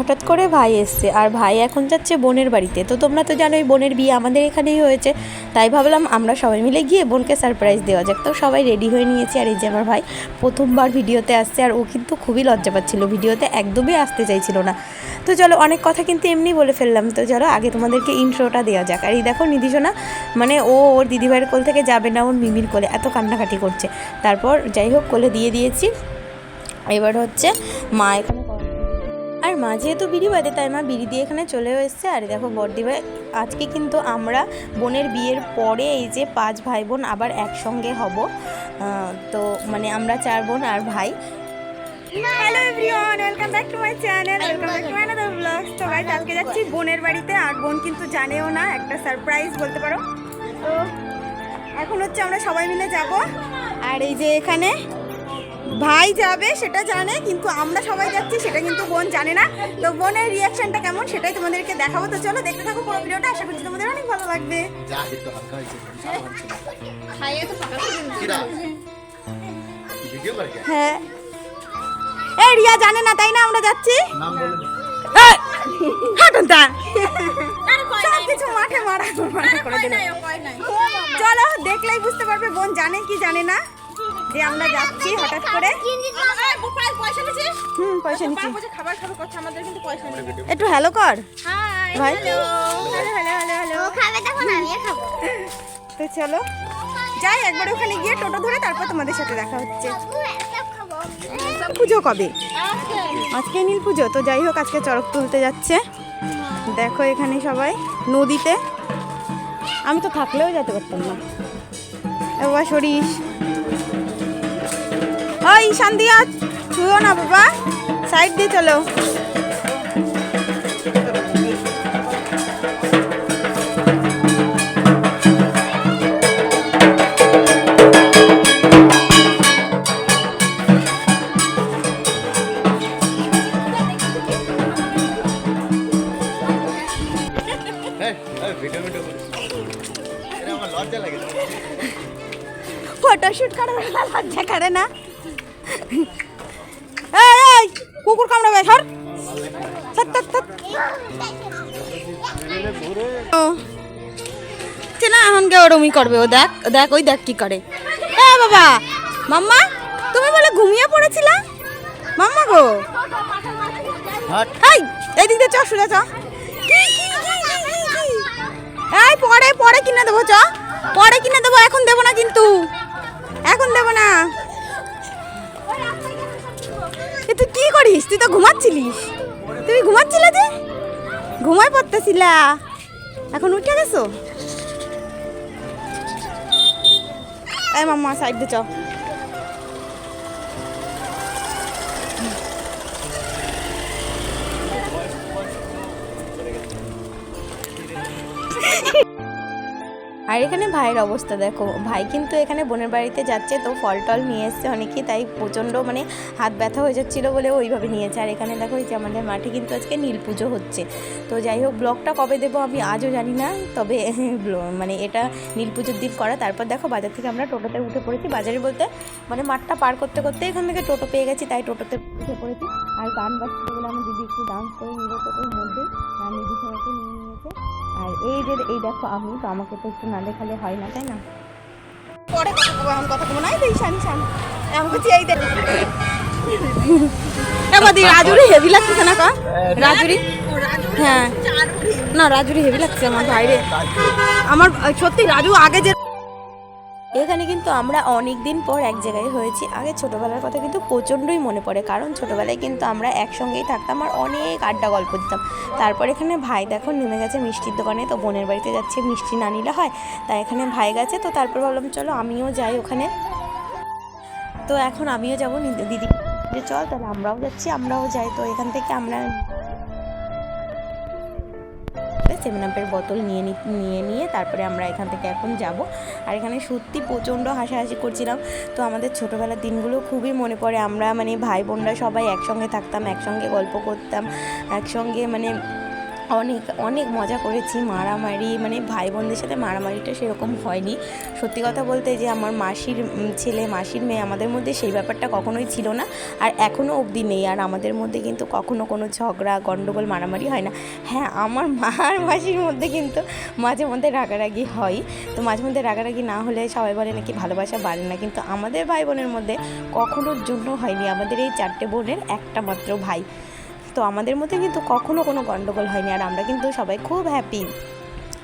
হঠাৎ করে ভাই এসছে আর ভাই এখন যাচ্ছে বোনের বাড়িতে। তো তোমরা তো জানোই বোনের বিয়ে আমাদের এখানেই হয়েছে। তাই ভাবলাম আমরা সবাই মিলে গিয়ে বোনকে সারপ্রাইজ দেওয়া যাক। তো সবাই রেডি হয়ে নিয়েছি। আর এই যে আমার ভাই প্রথমবার ভিডিওতে আসছে আর ও কিন্তু খুবই লজ্জা পাচ্ছিল। ভিডিওতে একদমই আসতে চাইছিল না। তো চলো অনেক কথা কিন্তু এমনি বলে ফেললাম। তো চলো আগে তোমাদেরকে ইন্ট্রোটা দেওয়া যাক। আর এই দেখো নিধিসোনা মানে ও ওর দিদিভাইয়ের কোল থেকে যাবে না, ওর মিমির কোলে এত কান্নাকাটি করছে। তারপর যাই হোক, কোলে দিয়ে দিয়েছি। এবার হচ্ছে মা এখানে আর মা যেহেতু বিড়ি বাঁধে তাই মা বিড়ি দিয়ে এখানে চলেও এসছে। আর দেখো বর্দি ভাই, আজকে কিন্তু আমরা বোনের বিয়ের পরে এই যে পাঁচ ভাই বোন আবার একসঙ্গে হব। তো মানে আমরা চার বোন আর ভাই। Hello everyone welcome back to my channel welcome back to my another blog তো গাইস আজকে যাচ্ছি বোনের বাড়িতে, আর বোন কিন্তু জানেও না, একটা সারপ্রাইজ বলতে পারো। তো এখন হচ্ছে আমরা সবাই মিলে যাব। আর এই যে এখানে ভাই যাবে সেটা জানে কিন্তু আমরা সবাই যাচ্ছি সেটা কিন্তু বোন জানে না। তো বোনের রিয়াকশনটা কেমন সেটাই তোমাদেরকে দেখাবো। তো চলো দেখতে থাকো পুরো ভিডিওটা আশা করছি তোমাদের অনেক ভালো লাগবে? হ্যাঁ। এই রিয়া জানে না তাই না আমরা যাচ্ছি? নাম বলে দে। এই, হাঁটুন তা। সব কিছু মাঠে মারা চলো দেখলেই বুঝতে পারবে বোন জানে কি জানে না। যে আমরা যাচ্ছি হঠাৎ করে। হুম পয়সা নিচ্ছি। খাবার খাবে কথা আমাদের কিন্তু পয়সা নেই একটু হ্যালো কর ভাই হ্যালো হ্যালো হ্যালো হ্যালো খাবে তখন আমিও খাব। তো চলো। যাই একবার ওখানে গিয়ে টোটো ধরে তারপর তোমাদের সাথে দেখা হচ্ছে। পুজো কবে? আজকে নীল পুজো তো যাই হোক আজকে চড়ক তুলতে যাচ্ছে। দেখো এখানে সবাই নদীতে। আমি তো থাকলেও যেতে পারতাম না। বাবা সরিস। ওই শান্তিয়া ছুঁয়ো না বাবা সাইড দিয়ে চলো। ফটোশুট করে লজ্জা করে না এই এই কুকুর কামড়াবে সর চেনা এখন কে ওরমই করবে ও দেখ দেখ ওই দেখ কি করে। এ বাবা মাম্মা তুমি বলে ঘুমিয়ে পড়েছিলা? মাম্মা গো। এই এদিক দিয়ে চ সোজা চ? এই পরে পরে কিনে দেবো চ। পরে কিনে দেবো এখন দেবো না কিন্তু। ঘুমায় এখন উঠে গেছো? এই মাম্মা সাইড দিয়ে চ আর এখানে ভাইয়ের অবস্থা দেখো। ভাই কিন্তু এখানে বোনের বাড়িতে যাচ্ছে, তো ফল টল নিয়ে এসছে অনেকেই, তাই প্রচণ্ড মানে হাত ব্যথা হয়ে যাচ্ছিল বলে ওইভাবে নিয়েছে। আর এখানে দেখো এই যে আমাদের মাঠে কিন্তু আজকে নীল পুজো হচ্ছে। তো যাই হোক, ব্লগটা কবে দেবো আমি আজও জানি না, তবে মানে এটা নীল পুজোর দিন করা। তারপর দেখো বাজার থেকে আমরা টোটোতে উঠে পড়েছি। বাজারে বলতে মানে মাঠটা পার করতে করতে এখান থেকে টোটো পেয়ে গেছি, তাই টোটোতে উঠে পড়েছি। আর গান বাজতে বলে আমার দিদি একটু ডান্স করে নিল টোটোর মধ্যেই। আর নিধি সবাইকে নিয়ে নিয়েছে। আর এই যে, এই দেখো আমি, তো আমাকে তো একটু না দেখালে হয় না, তাই না? পরে কথা বলব কথা বলব না রাজুরি হেভি লাগছে না, কা? রাজুরি? হ্যাঁ। না, রাজুরি হেভি লাগছে আমার আমার, সত্যি, রাজু আগে যে এখানে কিন্তু আমরা অনেক দিন পর এক জায়গায় হয়েছি। আগে ছোটোবেলার কথা কিন্তু প্রচণ্ডই মনে পড়ে, কারণ ছোটোবেলায় কিন্তু আমরা একসঙ্গেই থাকতাম আর অনেক আড্ডা গল্প দিতাম। তারপর এখানে ভাই দেখো নেমে গেছে মিষ্টির দোকানে, তো বোনের বাড়িতে যাচ্ছে মিষ্টি না নিলে হয়। তাই এখানে ভাই গেছে, তো তারপর ভাবলাম চলো আমিও যাই ওখানে। তো এখন আমিও যাব দিদি চল তাহলে আমরাও যাচ্ছি, আমরাও যাই। তো এখান থেকে আমরা সেভেন আপের বোতল নিয়ে নিয়ে নিয়ে তারপরে আমরা এখান থেকে এখন যাব। আর এখানে সত্যি প্রচণ্ড হাসাহাসি করছিলাম। তো আমাদের ছোটোবেলার দিনগুলো খুবই মনে পড়ে। আমরা মানে ভাই বোনরা সবাই একসঙ্গে থাকতাম, একসঙ্গে গল্প করতাম, একসঙ্গে মানে অনেক অনেক মজা করেছি। মারামারি মানে ভাই বোনদের সাথে মারামারিটা সেরকম হয়নি। সত্যি কথা বলতে যে আমার মাসির ছেলে, মাসির মেয়ে আমাদের মধ্যে সেই ব্যাপারটা কখনোই ছিল না। আর এখনও অবধি নেই। আর আমাদের মধ্যে কিন্তু কখনো কোনো ঝগড়া গণ্ডগোল মারামারি হয় না। হ্যাঁ আমার মা আর মাসির মধ্যে কিন্তু মাঝে মধ্যে রাগারাগি হয়। তো মাঝে মধ্যে রাগারাগি না হলে সবাই বলে নাকি ভালোবাসা বাড়ে না। কিন্তু আমাদের ভাই বোনের মধ্যে কখনোর জন্য হয়নি। আমাদের এই চারটে বোনের একটা মাত্র ভাই। তো আমাদের মধ্যে কিন্তু কখনো কোনো গণ্ডগোল হয়নি আর আমরা কিন্তু সবাই খুব হ্যাপি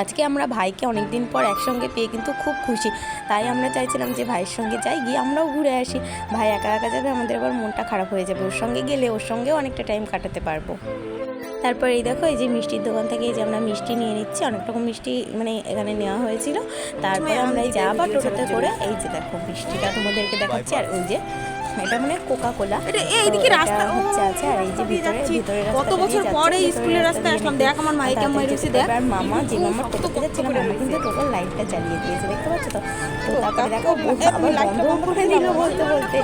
আজকে আমরা ভাইকে অনেক দিন পর একসঙ্গে পেয়ে কিন্তু খুব খুশি। তাই আমরা চাইছিলাম যে ভাইয়ের সঙ্গে যাই, গিয়ে আমরাও ঘুরে আসি। ভাই একা একা যাবে, আমাদের আবার মনটা খারাপ হয়ে যাবে। ওর সঙ্গে গেলে ওর সঙ্গেও অনেকটা টাইম কাটাতে পারব। তারপর এই দেখো, এই যে মিষ্টির দোকান থেকে এই যে আমরা মিষ্টি নিয়ে নিচ্ছি। অনেক রকম মিষ্টি মানে এখানে নেওয়া হয়েছিল। তারপরে আমরা এই যা টোটোতে করে এই যে দেখো মিষ্টিটা তোমাদেরকে দেখাচ্ছি। আর ওই যে এটা মানে কোকা কোলা এটা এইদিকে রাস্তা, হচ্ছে আছে আর এই যে ভিতরে ভিতরে কত বছর পরে স্কুলের রাস্তায় আসলাম। দেখ আমার মাইকে তাড়াতাড়ি মাইরে দেখ। এবার মামা যে মামা কত যাচ্ছিল মামা কিন্তু। টোটোর লাইটটা জ্বালিয়ে দিয়েছে দেখতে পাচ্ছ তো তো তারপরে দেখো আবার লাইটটা বন্ধ করে দিল। বলতে বলতে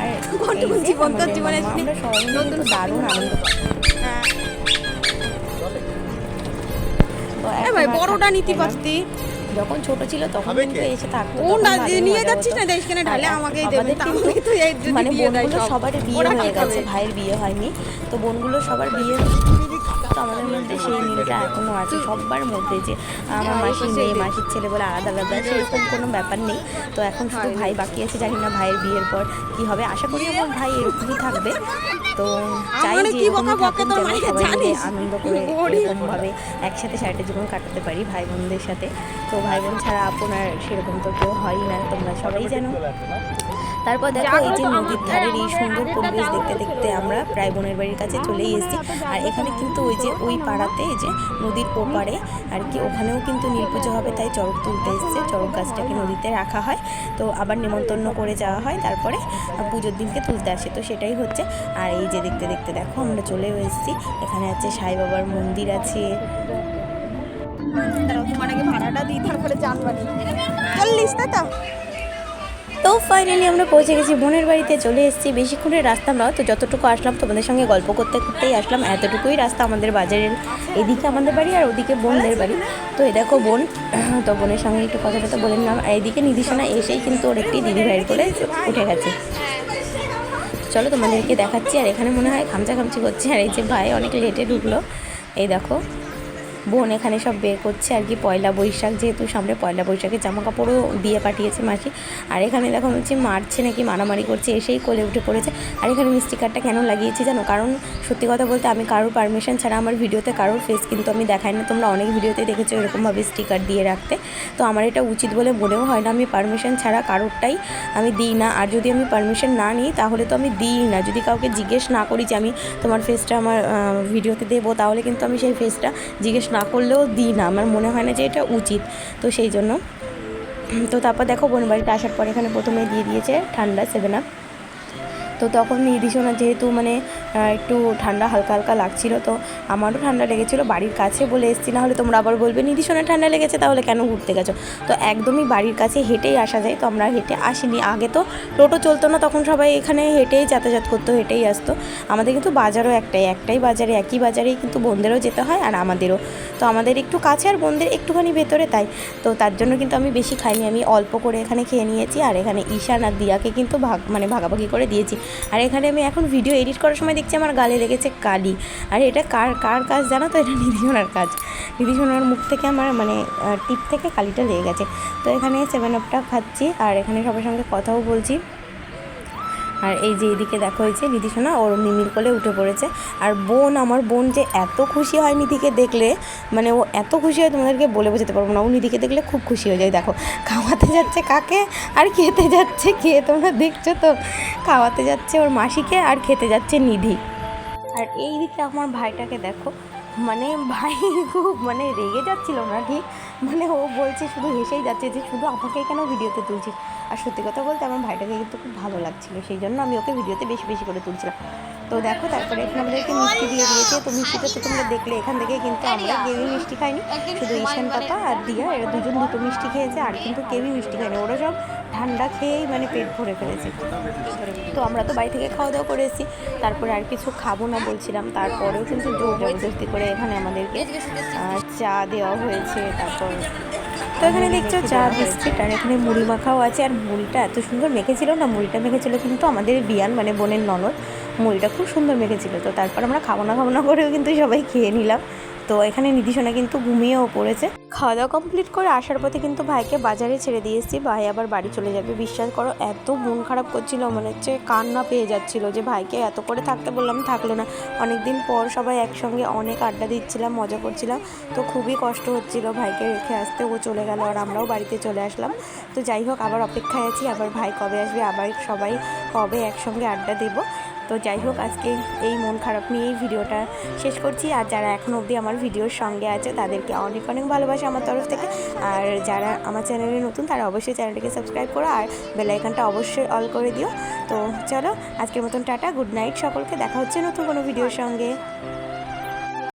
আর এই জীবন তোর জীবনে আমরা সবাই নতুন দারুণ আনন্দ হ্যাঁ। ভাই বড়টা নিতে পারতি যখন ছোট ছিল তখন কিন্তু এসে থাকতো ও না নিয়ে যাচ্ছিস না দেশ এখানে ঢালে আমাকেই দেবে দেবেন কিন্তু আমাকে তো এই মানে বোনগুলো সবার বিয়ে হয়ে গেছে ভাইয়ের বিয়ে হয়নি তো বোনগুলো সবার বিয়ে তো আমাদের মধ্যে সেই মিলটা এখনও আছে। সবার মধ্যে যে আমার মাসির মেয়ে মাসির ছেলে বলে আলাদা আলাদা সেরকম কোনো ব্যাপার নেই। তো এখন শুধু ভাই বাকি আছে জানি না ভাইয়ের বিয়ের পর কি হবে। আশা করি আমার ভাই এরকমই থাকবে। তো চাই মানে যে এরকমই যেন সবাই মিলে আনন্দ করে এরকমভাবে একসাথে সারাটা জীবন কাটাতে পারি ভাই বোনদের সাথে। তো ভাই বোন ছাড়া আপনার সেরকম তো কেউ হয়ই না। তোমরা সবাই জানো। তারপর দেখো এই যে নদীর ধারের এই সুন্দর পরিবেশ দেখতে দেখতে আমরা প্রায় বোনের বাড়ির কাছে চলেই এসেছি। আর এখানে কিন্তু ওই যে ওই পাড়াতে এই যে নদীর ওপারে আর কি ওখানেও কিন্তু নীল পুজো হবে তাই চড়ক তুলতে এসছে। চড়ক গাছটাকে নদীতে রাখা হয়। তো আবার নেমন্তন্ন করে যাওয়া হয়। তারপরে পুজোর দিনকে তুলতে আসে। তো সেটাই হচ্ছে। আর এই যে দেখতে দেখতে দেখো আমরা চলেও এসেছি। এখানে আছে সাই বাবার মন্দির আছে। ভাড়াটা দিই তারপরে জানবানি। চল্লিশ তাই তো? তো ফাইনালি আমরা পৌঁছে গেছি, বোনের বাড়িতে চলে এসেছি। বেশিক্ষণের রাস্তা নয় তো যতটুকু আসলাম তোমাদের সঙ্গে গল্প করতে করতেই আসলাম। এতটুকুই রাস্তা আমাদের বাজারের এদিকে আমাদের বাড়ি আর ওদিকে বোনদের বাড়ি। তো এই দেখো বোন, তো বোনের সঙ্গে একটু কথা টথা বলে নিলাম। আর এইদিকে নির্দেশনা এসেই কিন্তু ওর একটি দিদি ভাইয়ের করে উঠে গেছে। চলো তোমাদেরকে দেখাচ্ছি, আর এখানে মনে হয় খামচা খামচি করছে। আর এই যে ভাই অনেক লেটে ঢুকলো। এই দেখো বোন এখানে সব বের করছে আর কি, পয়লা বৈশাখ যেহেতু সামনে পয়লা বৈশাখের জামা কাপড়ও দিয়ে পাঠিয়েছে মাসি। আর এখানে দেখো হচ্ছে মারছে নাকি, মারামারি করছে, এসেই কোলে উঠে পড়েছে। আর এখানে মিষ্টি কার্ডটা কেন লাগিয়েছি জানো? কারণ সত্যি কথা বলতে আমি কারোর পারমিশন ছাড়া আমার ভিডিওতে কারোর ফেস কিন্তু আমি দেখাই না। তোমরা অনেক ভিডিওতে দেখেছ এরকমভাবে স্টিকার দিয়ে রাখতে। তো আমার এটা উচিত বলে মনেও হয় না। আমি পারমিশন ছাড়া কারোরটাই আমি দিই না। আর যদি আমি পারমিশন না নিই, তাহলে তো আমি দিই না। যদি কাউকে জিজ্ঞেস না করি যে আমি তোমার ফেসটা আমার ভিডিওতে দেবো, তাহলে কিন্তু আমি সেই ফেসটা জিজ্ঞেস না করলেও দিই না। আমার মনে হয় না যে এটা উচিত। তো সেই জন্য। তো তারপর দেখো বোন বাড়িতে আসার পর এখানে প্রথমে দিয়ে দিয়েছে ঠান্ডা সেভেন আপ তো তখন নির্দিশনা যেহেতু মানে একটু ঠান্ডা হালকা হালকা লাগছিল, তো আমারও ঠান্ডা লেগেছিলো, বাড়ির কাছে বলে এসছি, না হলে তোমরা আবার বলবে, নির্দিশনা ঠান্ডা লেগেছে, তাহলে কেন ঘুরতে গেছো? তো একদমই বাড়ির কাছে হেঁটেই আসা যায়, তো আমরা হেঁটে আসিনি। আগে তো টোটো চলতো না, তখন সবাই এখানে হেঁটেই যাতায়াত করতো, হেঁটেই আসতো। আমাদের কিন্তু বাজারও একটাই একটাই বাজারে, একই বাজারেই কিন্তু বোনদেরও যেতে হয় আর আমাদেরও। তো আমাদের একটু কাছে আর বোনদের একটুখানি ভেতরে তাই। তো তার জন্য কিন্তু আমি বেশি খাইনি, আমি অল্প করে এখানে খেয়ে নিয়েছি, আর এখানে ঈশান আর দিয়াকে কিন্তু ভাগ মানে ভাগাভাগি করে দিয়েছি। আর এখানে আমি এখন ভিডিও এডিট করার সময় দেখছি আমার গালে লেগেছে কালি। আর এটা কার কার কাজ জানো তো? এটা নিধিসোনার কাজ। নিধিসোনার মুখ থেকে আমার মানে টিপ থেকে কালিটা লেগে গেছে। তো এখানে সেভেন আপটা খাচ্ছি আর এখানে সবার সঙ্গে কথাও বলছি। আর এই যে এদিকে দেখো হয়েছে নিধিসোনা ওর মিমির কোলে উঠে পড়েছে। আর বোন, আমার বোন যে এত খুশি হয় নিধিকে দেখলে মানে ও এত খুশি হয় তোমাদেরকে বলে বোঝাতে পারব না। ও নিধিকে দেখলে খুব খুশি হয়ে যায়। দেখো, খাওয়াতে যাচ্ছে কাকে? আর খেতে যাচ্ছে কে? তোমরা দেখছ তো? খাওয়াতে যাচ্ছে ওর মাসিকে আর খেতে যাচ্ছে নিধি। আর এই দিকে আমার ভাইটাকে দেখো মানে ভাই খুব মানে রেগে যাচ্ছিল না ঠিক মানে ও বলছে শুধু হেসেই যাচ্ছে যে, শুধু আমাকে কেন ভিডিওতে তুলছিস? আর সত্যি কথা বলতে আমার ভাইটাকে কিন্তু খুব ভালো লাগছিল, সেই জন্য আমি ওকে ভিডিওতে বেশি বেশি করে তুলছিলাম। তো দেখো, তারপরে এখানে আমাদেরকে মিষ্টি দিয়ে দিয়েছে, তো মিষ্টিটা তো তোমরা দেখলে, এখান থেকে কিন্তু আমরা কেউই মিষ্টি খাইনি, শুধু ঈশান পাপা আর দিয়া, এরা দুজন দুটো মিষ্টি খেয়েছে, আর কিন্তু কেউই মিষ্টি খায়নি, ওরা সব ঠান্ডা খেয়েই মানে পেট ভরে ফেলেছে। তো আমরা তো বাড়ি থেকে খাওয়া দাওয়া করে এসেছি, তারপরে আর কিছু খাব না বলছিলাম, তারপরেও কিন্তু জোর জবরদস্তি করে এখানে আমাদেরকে চা দেওয়া হয়েছে, তারপর তো এখানে দেখছ চা, বিস্কিট আর এখানে মুড়ি মাখাও আছে। আর মুড়িটা এত সুন্দর মেখেছিল না, মুড়িটা মেখেছিল কিন্তু আমাদের বিয়ান মানে বোনের ননদ, মুড়িটা খুব সুন্দর মেখেছিল। তো তারপর আমরা খাব না না করেও কিন্তু সবাই খেয়ে নিলাম। তো এখানে নিধিসোনা কিন্তু ঘুমিয়েও পড়েছে। খাওয়া দাওয়া কমপ্লিট করে আসার পথে কিন্তু ভাইকে বাজারে ছেড়ে দিয়ে এসেছি। ভাই আবার বাড়ি চলে যাবে। বিশ্বাস করো, এত মন খারাপ করছিল, মনে হচ্ছে কান্না পেয়ে যাচ্ছিল যে ভাইকে এত করে থাকতে বললাম, থাকল না। অনেক দিন পর সবাই একসঙ্গে অনেক আড্ডা দিচ্ছিলাম, মজা করছিলাম। তো খুবই কষ্ট হচ্ছিল ভাইকে রেখে আসতে, ও চলে গেল আর আমরাও বাড়িতে চলে আসলাম। তো যাই হোক, আবার অপেক্ষায় আছি, আবার ভাই কবে আসবে, আবার সবাই কবে একসঙ্গে আড্ডা দেবো। তো যাই হোক, আজকে এই মন খারাপ নিয়ে এই ভিডিওটা শেষ করছি। আর যারা এখনও অবধি আমার ভিডিওর সঙ্গে আছে, তাদেরকে অনেক অনেক ভালোবাসা আমার তরফ থেকে। আর যারা আমার চ্যানেলে নতুন, তারা অবশ্যই চ্যানেলটিকে সাবস্ক্রাইব করো আর বেলাইকানটা অবশ্যই অল করে দিও। তো চলো, আজকের মতন টাটা, গুড নাইট সকলকে, দেখা হচ্ছে নতুন কোনো ভিডিওর সঙ্গে।